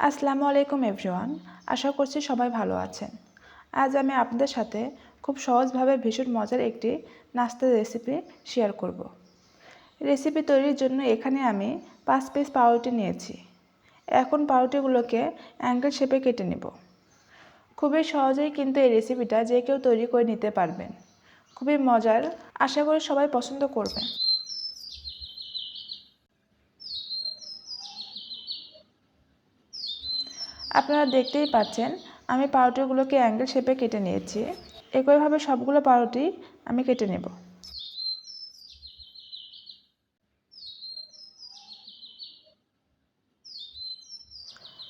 আসসালামু আলাইকুম, এভরিওয়ান। আশা করছি সবাই ভালো আছেন। আজ আমি আপনাদের সাথে খুব সহজভাবে ভীষণ মজার একটি নাস্তার রেসিপি শেয়ার করব। রেসিপি তৈরির জন্য এখানে আমি পাঁচ পিস পাউরুটি নিয়েছি। এখন পাউরুটিগুলোকে অ্যাঙ্গেল শেপে কেটে নেব। খুবই সহজেই কিন্তু এই রেসিপিটা যে কেউ তৈরি করে নিতে পারবেন। খুবই মজার। আশা করি সবাই পছন্দ করবেন। আপনারা দেখতেই পাচ্ছেন, আমি পাউরুটিগুলোকে অ্যাঙ্গেল শেপে কেটে নিয়েছি। একইভাবে সবগুলো পাউরুটি আমি কেটে নেব।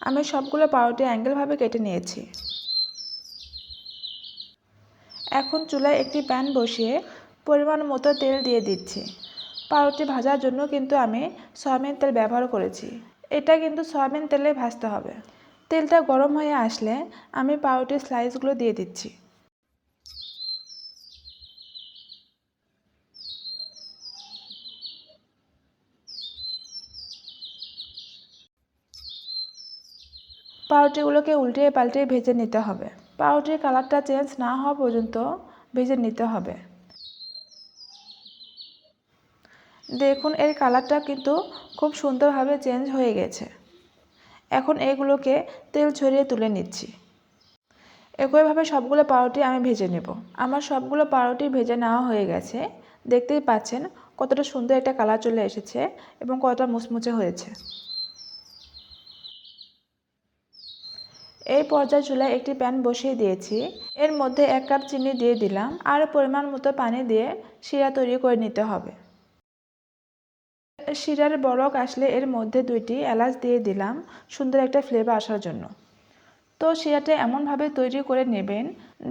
আমি সবগুলো পাউরুটি অ্যাঙ্গেলভাবে কেটে নিয়েছি। এখন চুলায় একটি প্যান বসিয়ে পরিমাণ মতো তেল দিয়ে দিচ্ছি। পাউরুটি ভাজার জন্য কিন্তু আমি সয়াবিন তেল ব্যবহার করেছি। এটা কিন্তু সয়াবিন তেলে ভাজতে হবে। তেলটা গরম হয়ে আসলে আমি পাউরুটির স্লাইসগুলো দিয়ে দিচ্ছি। পাউরুটিগুলোকে উল্টিয়ে পাল্টিয়ে ভেজে নিতে হবে। পাউরুটির কালারটা চেঞ্জ না হওয়া পর্যন্ত ভেজে নিতে হবে। দেখুন, এর কালারটা কিন্তু খুব সুন্দরভাবে চেঞ্জ হয়ে গেছে। এখন এগুলোকে তেল ছড়িয়ে তুলে নিচ্ছি। একইভাবে সবগুলো পাউরুটি আমি ভেজে নেব। আমার সবগুলো পাউরুটি ভেজে নেওয়া হয়ে গেছে। দেখতেই পাচ্ছেন কতটা সুন্দর একটা কালার চলে এসেছে এবং কতটা মুচমুচে হয়েছে। এই পর্যায়ে চুলায় একটি প্যান বসিয়ে দিয়েছি। এর মধ্যে এক কাপ চিনি দিয়ে দিলাম। আর পরিমাণ মতো পানি দিয়ে শিরা তৈরি করে নিতে হবে। শিরার বরক আসলে এর মধ্যে দুইটি এলাচ দিয়ে দিলাম, সুন্দর একটা ফ্লেভার আসার জন্য। তো শিরাটা এমনভাবে তৈরি করে নেবেন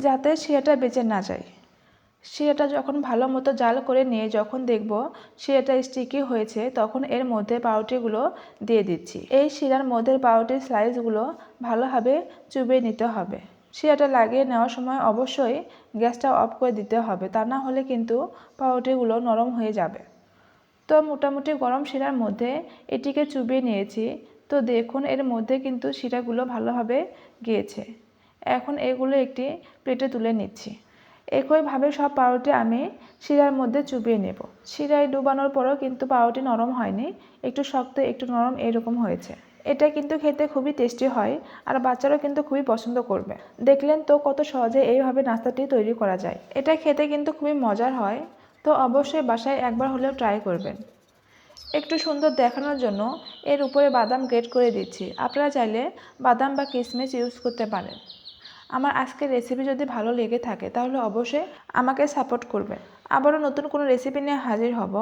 যাতে শিরাটা বেঁচে না যায়। শিরাটা যখন ভালো মতো জাল করে নিয়ে যখন দেখব শিরাটা স্টিকি হয়েছে, তখন এর মধ্যে পাউরুটিগুলো দিয়ে দিচ্ছি। এই শিরার মধ্যে পাউরুটির স্লাইসগুলো ভালোভাবে চুবিয়ে নিতে হবে। শিরাটা লাগিয়ে নেওয়ার সময় অবশ্যই গ্যাসটা অফ করে দিতে হবে, তা না হলে কিন্তু পাউরুটিগুলো নরম হয়ে যাবে। তো মোটামুটি গরম শিরার মধ্যে এটিকে চুবিয়ে নিয়েছি। তো দেখুন, এর মধ্যে কিন্তু শিরাগুলো ভালোভাবে গিয়েছে। এখন এগুলো একটি প্লেটে তুলে নিচ্ছি। একইভাবে সব পাউরুটি আমি শিরার মধ্যে চুবিয়ে নেব। শিরায় ডুবানোর পরেও কিন্তু পাউরুটি নরম হয়নি, একটু শক্ত, একটু নরম এরকম হয়েছে। এটা কিন্তু খেতে খুবই টেস্টি হয় আর বাচ্চারাও কিন্তু খুবই পছন্দ করবে। দেখলেন তো কত সহজে এইভাবে নাস্তাটি তৈরি করা যায়। এটা খেতে কিন্তু খুবই মজার হয়। তো অবশ্যই বাসায় একবার হলেও ট্রাই করবেন। একটু সুন্দর দেখানোর জন্য এর উপরে বাদাম গ্রেট করে দিচ্ছি। আপনারা চাইলে বাদাম বা কিশমিশ ইউজ করতে পারেন। আমার আজকের রেসিপি যদি ভালো লেগে থাকে, তাহলে অবশ্যই আমাকে সাপোর্ট করবেন। আবারও নতুন কোনো রেসিপি নিয়ে হাজির হব।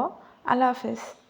আল্লাহ হাফেজ।